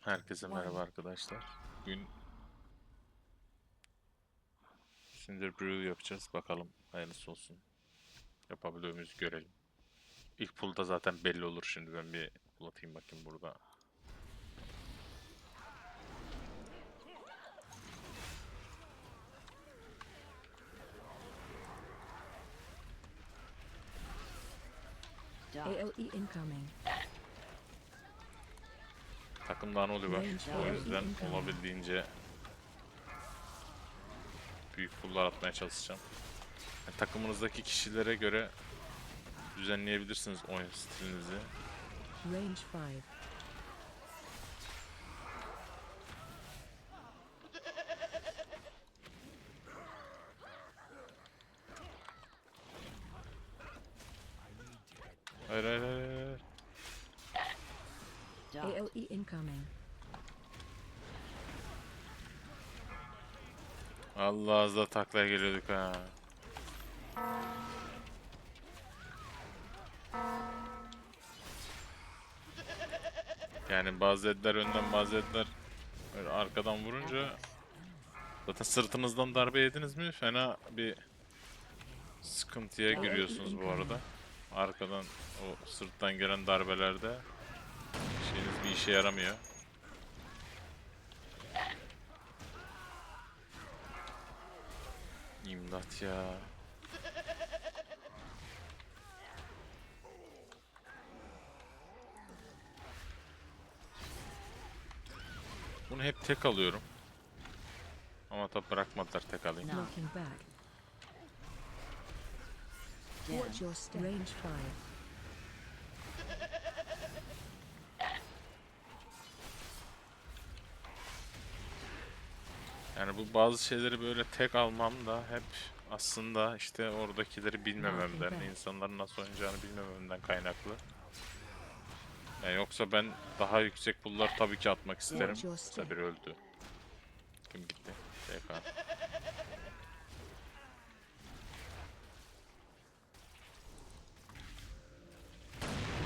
Herkese merhaba arkadaşlar. Bugün Cinder Brew yapacağız. Bakalım hayırlısı olsun. Yapabiliyor muyuz görelim. İlk pool'da zaten belli olur şimdi. Ben bir pool atayım bakayım burada. AOE incoming. Takımda bak. Range O yüzden olabildiğince büyük pool'lar atmaya çalışacağım. Yani takımınızdaki kişilere göre düzenleyebilirsiniz oyun stilinizi. Range five. Hayır hayır hayır. hayır. AOE incoming. Allah az da taklaya geliyorduk ha. Yani bazı edler önden bazı edler böyle arkadan vurunca zaten sırtınızdan darbe yediniz mi fena bir sıkıntıya giriyorsunuz bu arada. Arkadan o sırttan gelen darbelerde bir işe yaramıyor. İmdat ya. Bunu hep tek alıyorum. Ama tabi bırakmadılar tek alayım. Watch your. Range five. Yani bu bazı şeyleri böyle tek almam da hep aslında işte oradakileri bilmememden, insanların nasıl oynayacağını bilmememden kaynaklı. Yani yoksa ben daha yüksek pullar tabii ki atmak isterim. Step. Sabir öldü. Kim gitti? TK.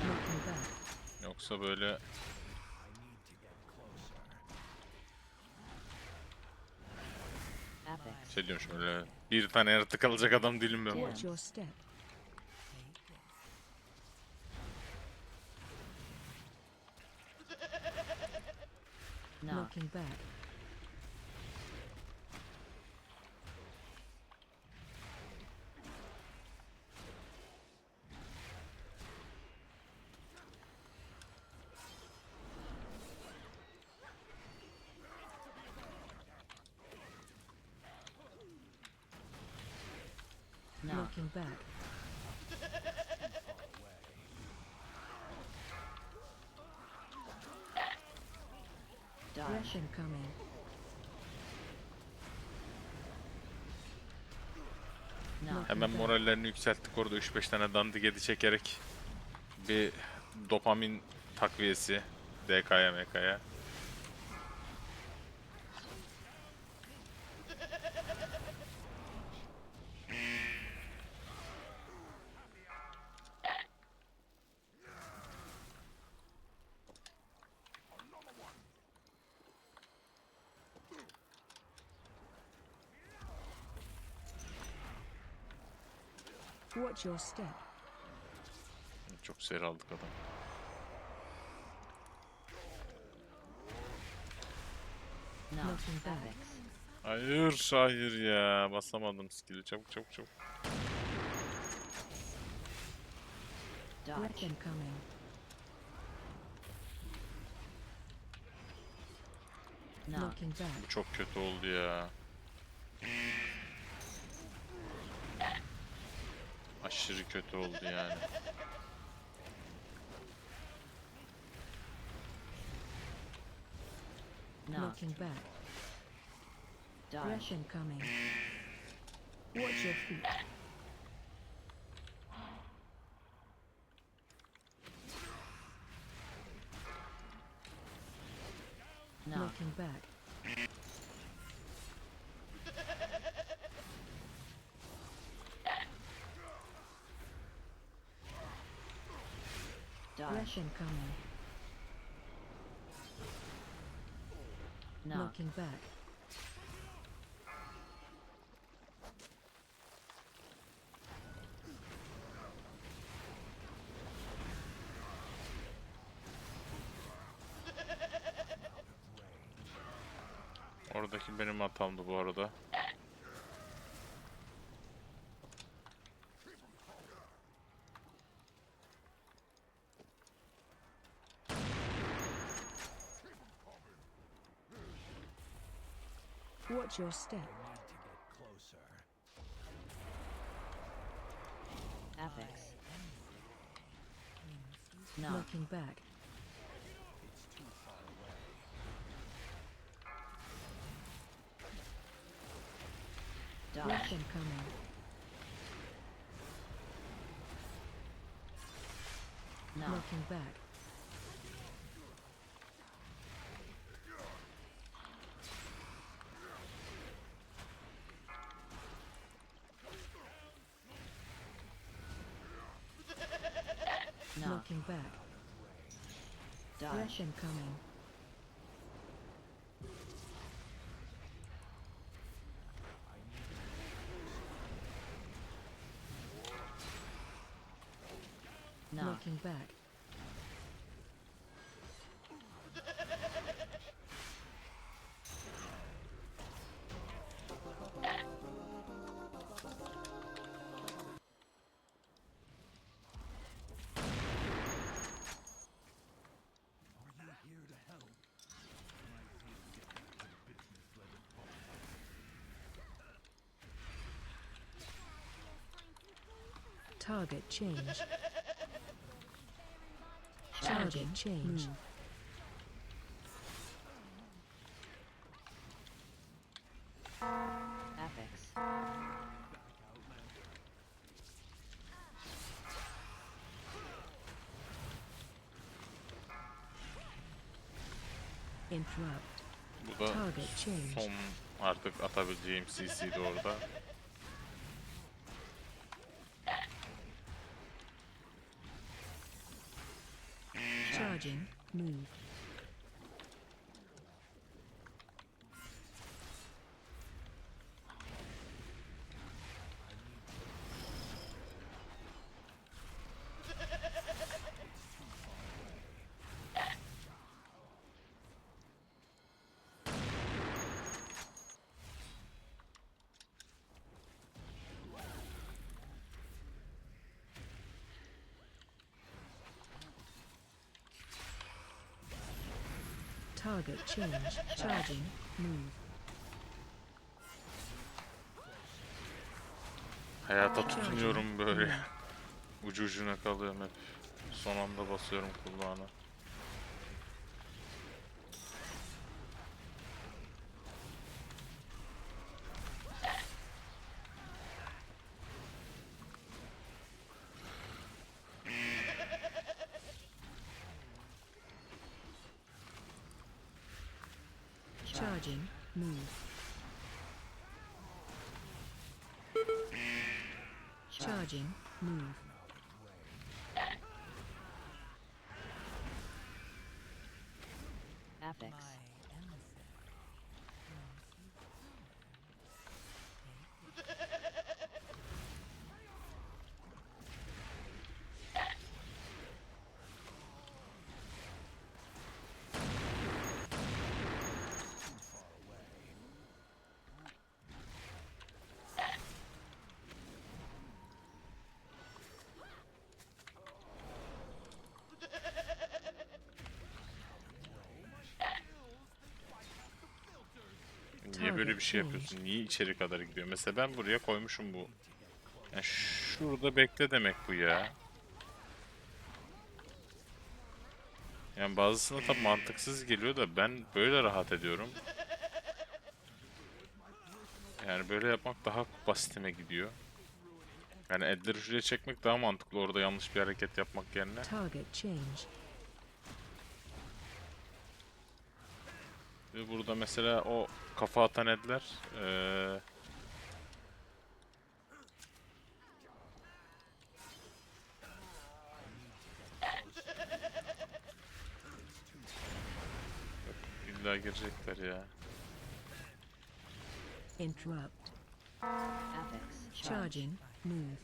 Looking back. Yoksa böyle şey diyorum şöyle bir tane yaratık alacak adam değilim ben. Watch your step. Looking back. Looking back. Rush incoming. Hemen morallerini yükselttik orada 3-5 tane dandik edi çekerek bir dopamin takviyesi DK'ya MK'ya. Watch your step. Çok seri aldık adam. Back. Hayır, hayır ya. Basamadım skill'i. Çabuk çabuk çabuk. Back. Bu çok kötü oldu ya. Aşırı kötü oldu yani. Looking back. Breath incoming. Watch your feet. Looking back. Breath incoming. Knock. Knocking back. Oradaki benim hatamdı bu arada. Watch your step. Apex. Knock. Knocking back. Dodge. Weapon coming. Knock. Knocking back. Dodge. Weapon coming. Knock. Knocking back. Target change. Target change. Apex. Interrupt. Bu da Target change. son artık atabileceğim CC'di orada. Charging. Move. Target change. Charging. Move. Hayata tutunuyorum böyle. Ucu ucuna kalıyorum hep. Son anda basıyorum kulağına. Charging. Move. Charging. Move. Apex. Niye böyle bir şey yapıyorsun? Niye içeri kadar gidiyor? Mesela ben buraya koymuşum bu. Yani şurada bekle demek bu ya. Yani bazısına tabi mantıksız geliyor da ben böyle rahat ediyorum. Yani böyle yapmak daha basitime gidiyor. Yani Edler'i şuraya çekmek daha mantıklı orada yanlış bir hareket yapmak yerine. Target change. Ve burada mesela o kafa atan Edler eee illa girecekler ya. Interrupt. Apex. Charging. Move.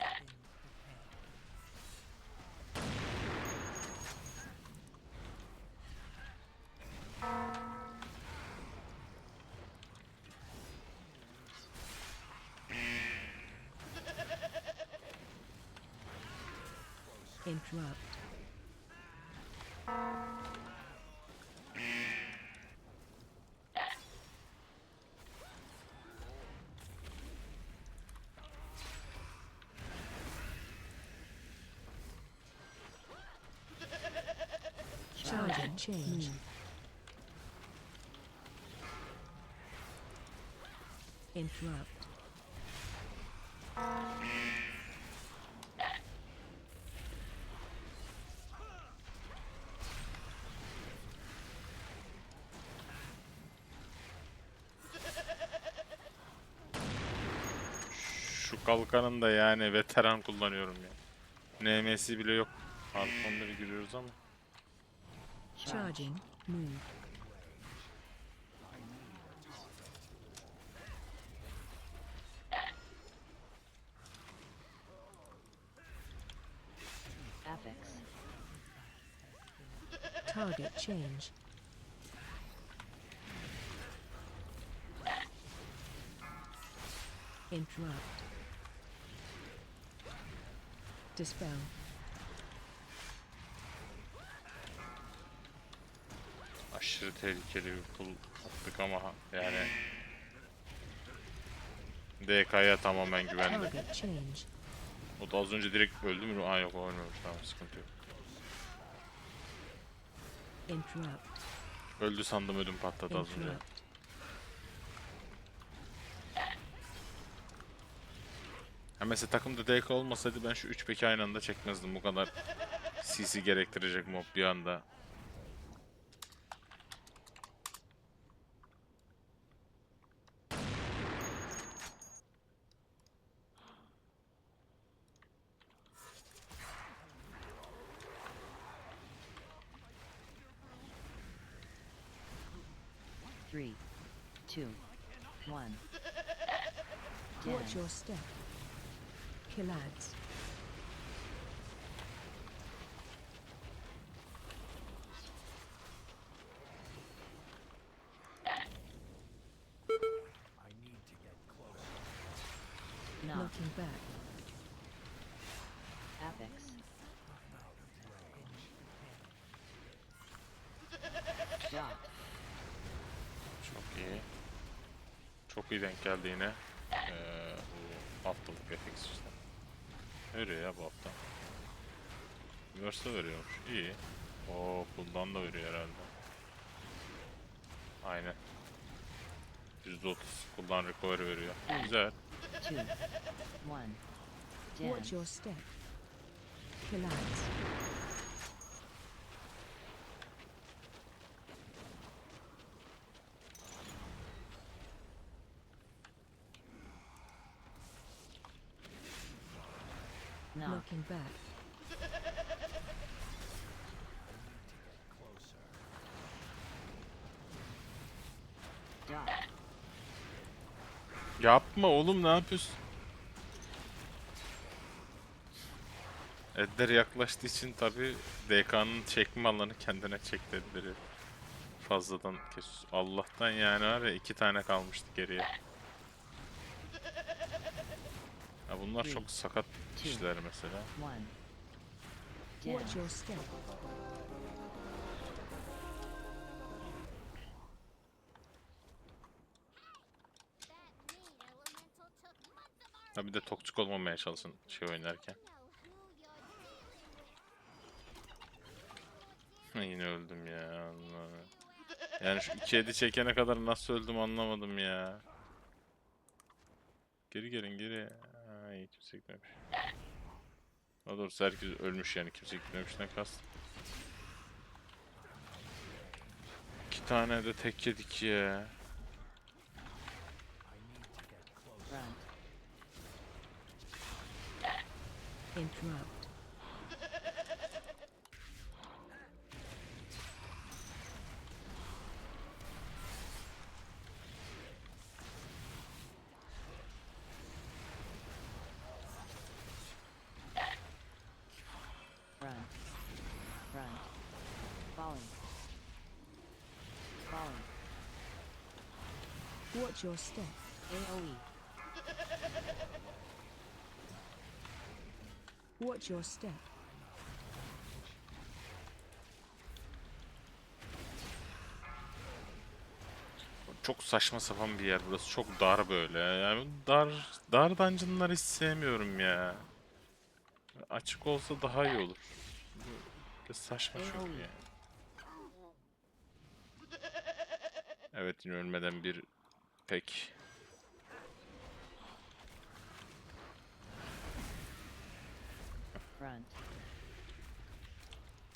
Interrupt. Charging. Change. Interrupt. Kalkanın da yani veteran kullanıyorum ya. NM'si bile yok. Arkamları giriyoruz ama. Charging. Move. Apex. Target change. Interrupt. Dispel. Aşırı tehlikeli bir pull attık ama yani DK'ya tamamen güvendim. O da az önce direkt öldü mü? Aa yok o ölmemiş tamam sıkıntı yok. Öldü sandım ödüm patladı az önce. Ha mesela takımda DK olmasaydı ben şu 3 peki aynı anda çekmezdim. Bu kadar CC gerektirecek mob bir anda. Three, two, one. Watch Dance. your step. Kill ads. Knocking back. Apex. Çok iyi. Çok iyi denk geldi yine. Ee, bu haftalık FX işte. Veriyor ya bu hafta. Verse veriyormuş. İyi. O bundan da veriyor herhalde. Aynen. %30 kullan recovery veriyor. Güzel. Two, one. Watch Dance. your step. Kill ads. Knock. Knocking back. Yapma oğlum ne yapıyorsun? Edler yaklaştığı için tabi DK'nın çekme alanı kendine çekti Edler'i. Fazladan kes. Allah'tan yani var ya iki tane kalmıştı geriye. Ya bunlar çok sakat işler mesela. Ha bir de toksik olmamaya çalışın şey oynarken. Yine öldüm ya. Yani şu iki edi çekene kadar nasıl öldüm anlamadım ya. Geri gelin geri. Ay kimse gitmemiş. Daha doğrusu herkes ölmüş yani kimse gitmemiş ne kast. İki tane de tek yedik ya. Interrupt. Run. Run. Falling. Falling. Watch your step. AoE. Watch your step. Çok saçma sapan bir yer burası. Çok dar böyle. Yani dar dar dungeon'ları hiç sevmiyorum ya. Açık olsa daha iyi olur. Böyle saçma çok Ew. ya. Evet yine ölmeden bir pek. Front.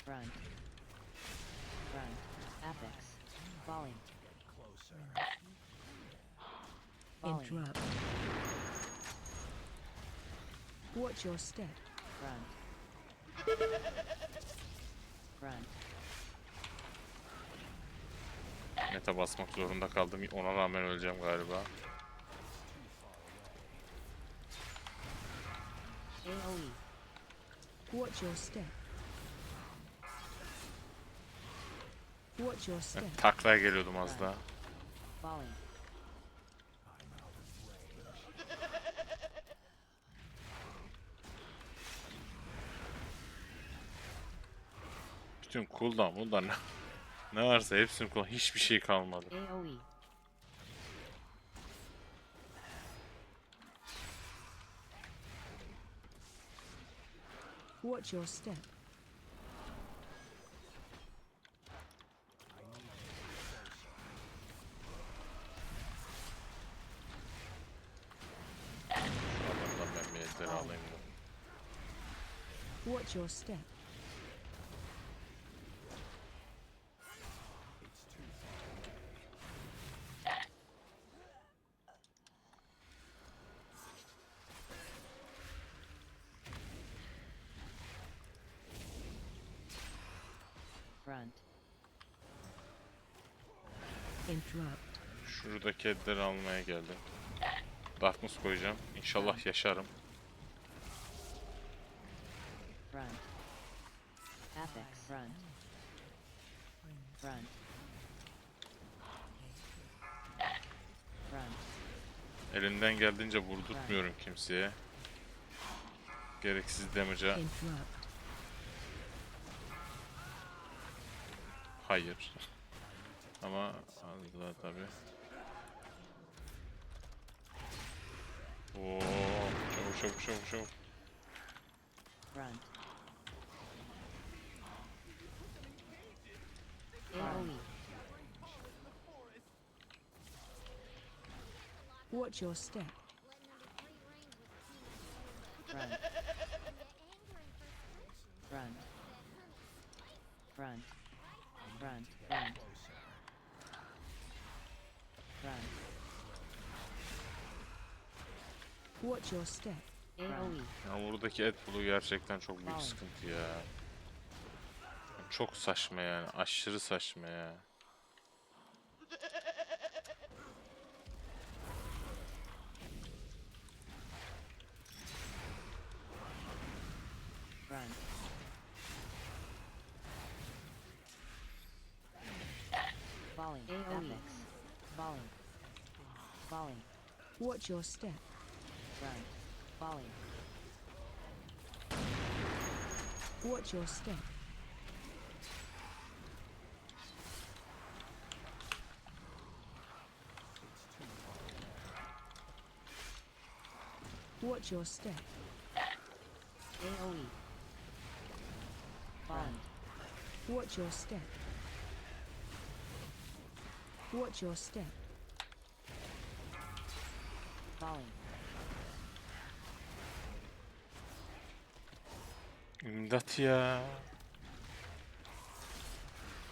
Front. Front. Apex. Falling. Falling. Interrupt. Watch your step. Front. Front. Meta basmak zorunda kaldım. Ona rağmen öleceğim galiba. AoE. Watch your step. Watch your step. taklaya geliyordum az daha. Falling. Bütün cooldown bunlar ne, ne varsa hepsini kullan. Hiçbir şey kalmadı. AoE. Watch your step. Adamdan ben bir ejderi alayım da. Watch your step. Front. Interrupt. Şuradaki edleri almaya geldim. Darkness koyacağım. İnşallah yaşarım. Front. Apex. Front. Front. Front. Elimden geldiğince vurdurtmuyorum kimseye. Gereksiz damage'a hayır. Ama az daha tabi. Oo, çabuk çabuk çabuk çabuk. Front. AoE. Watch your step. Front. Front. Front. Front. Front. Front. Watch your step. AoE. Ya buradaki et bulu gerçekten çok büyük sıkıntı ya. Çok saçma yani. Aşırı saçma ya. Falling. Apex. Falling. Falling. Watch your step. Front. Falling. Watch your step. Watch your step. AoE. Falling. Watch your step. Watch your step. Falling. İmdat ya.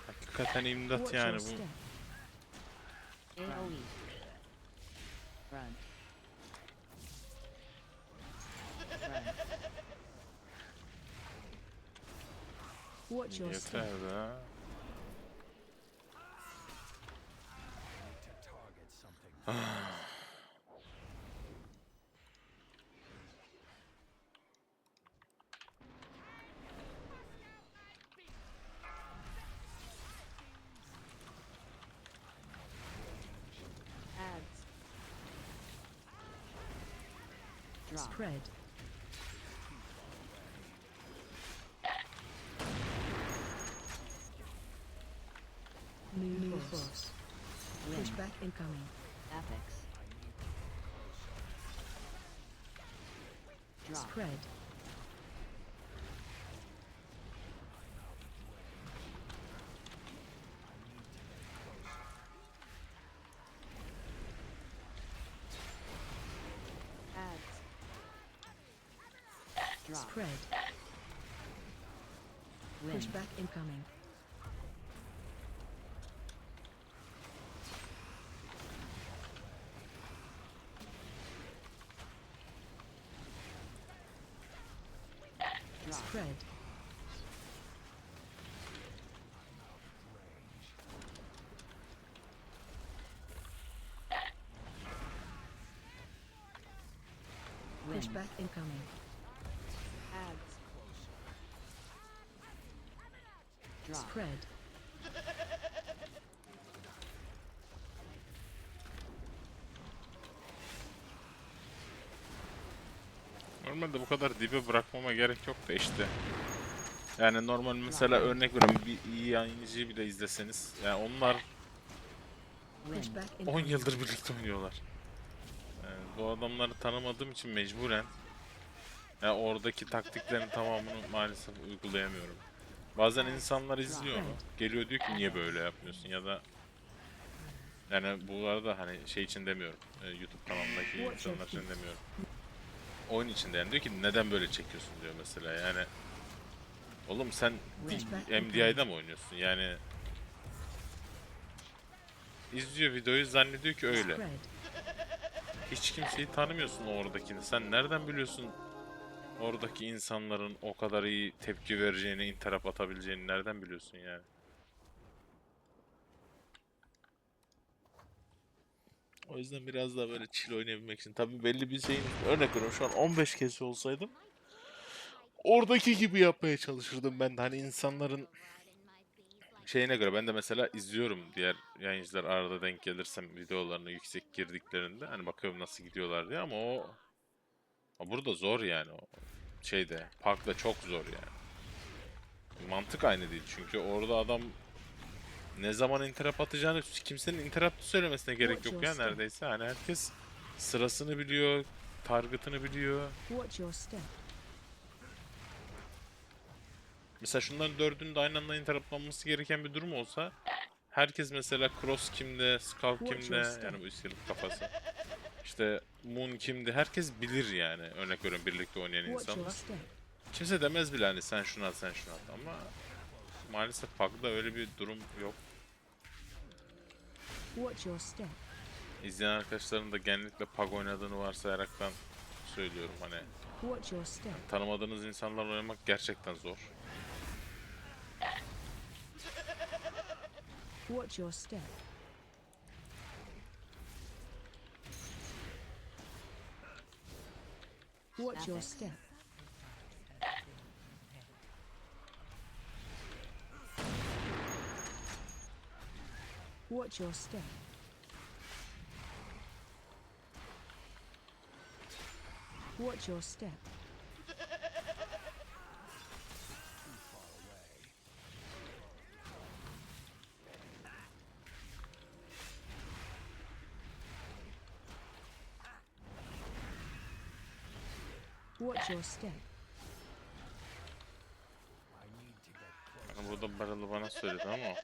Hakikaten imdat Watch yani your bu. step. AoE. Front. Front. Watch your step. Yeter de. Force. Wind. Pushback incoming. Apex. Drop. Spread. Ads. Drop. Spread. Wind. Pushback incoming. Wind. Pushback incoming. Spread. Normalde bu kadar dibe bırakmama gerek yok da işte. Yani normal mesela örnek veriyorum bir iyi yayıncıyı bile izleseniz. Yani onlar Wind. Pushback 10 incoming. yıldır birlikte oynuyorlar. Bu adamları tanımadığım için mecburen yani oradaki taktiklerin tamamını maalesef uygulayamıyorum. Bazen insanlar izliyor onu. Geliyor diyor ki niye böyle yapmıyorsun ya da yani bu arada hani şey için demiyorum. e, YouTube kanalındaki insanlar için demiyorum. Oyun içinde yani diyor ki neden böyle çekiyorsun diyor mesela yani. Oğlum sen MDI'da mı oynuyorsun yani? İzliyor videoyu zannediyor ki öyle. Hiç kimseyi tanımıyorsun oradakini. Sen nereden biliyorsun oradaki insanların o kadar iyi tepki vereceğini, interap atabileceğini nereden biliyorsun yani? O yüzden biraz daha böyle chill oynayabilmek için. Tabii belli bir şeyin örnek veriyorum şu an 15 kez olsaydım oradaki gibi yapmaya çalışırdım ben de. Hani insanların şeyine göre ben de mesela izliyorum diğer yayıncılar arada denk gelirsem videolarına yüksek girdiklerinde hani bakıyorum nasıl gidiyorlar diye ama o, o burada zor yani o şeyde parkta çok zor yani. Mantık aynı değil çünkü orada adam ne zaman interap atacağını kimsenin interap söylemesine gerek yok ya neredeyse. Hani herkes sırasını biliyor, target'ını biliyor. Mesela şunların dördünün de aynı anda interruptlanması gereken bir durum olsa herkes mesela Cross kimde, Skull kimde yani bu iskelet kafası. İşte Moon kimdi herkes bilir yani örnek veriyorum birlikte oynayan step. Kimse demez bile hani sen şunu at sen şunu at ama maalesef PUBG'da öyle bir durum yok. İzleyen arkadaşların da genellikle PUBG oynadığını varsayaraktan söylüyorum hani tanımadığınız insanlarla oynamak gerçekten zor. Watch your step. Watch your Affix. step. Watch your step. Watch your step. Watch your step. Yani burada barılı bana söyledi ama.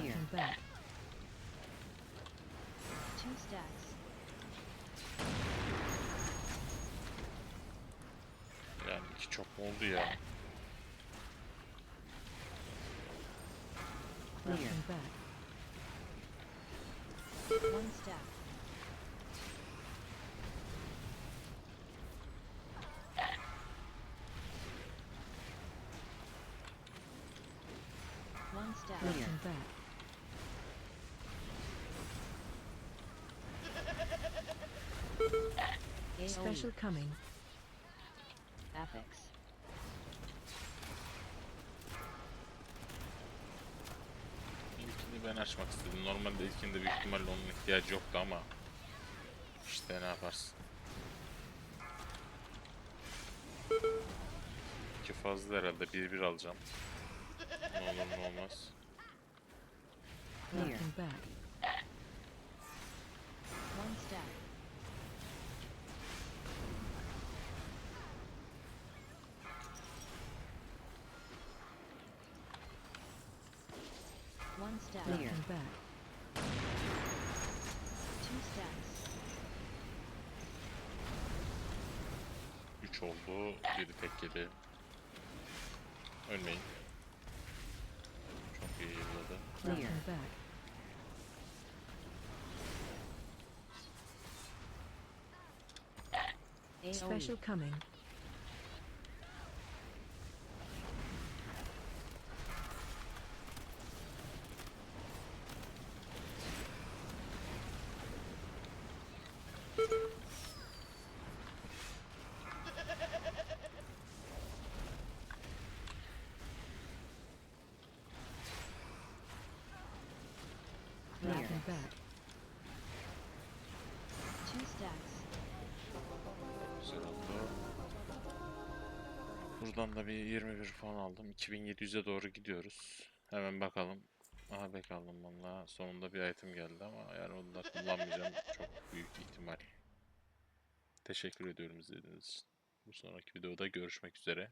Here. Back. Two stacks. Yani iki çok oldu ya. Clear. Looking back. One stack. One stack. Clear. Looking back. AoE. Special coming. Affix. İlkini ben açmak istedim. Normalde ilkinde büyük ihtimalle onun ihtiyacı yoktu ama işte ne yaparsın. İki fazla herhalde bir bir alacağım. Ne olur ne olmaz. Back. One stack. Back. Two stacks. 3 oldu. Biri tek yedi. Ölmeyin. Çok iyi yılladı. Clear. Back. Special coming. Bir 21 puan aldım. 2700'e doğru gidiyoruz. Hemen bakalım. Aha bek aldım valla. Sonunda bir item geldi ama yani onu da kullanmayacağım. Çok büyük ihtimal. Teşekkür ediyorum izlediğiniz için. Bir sonraki videoda görüşmek üzere.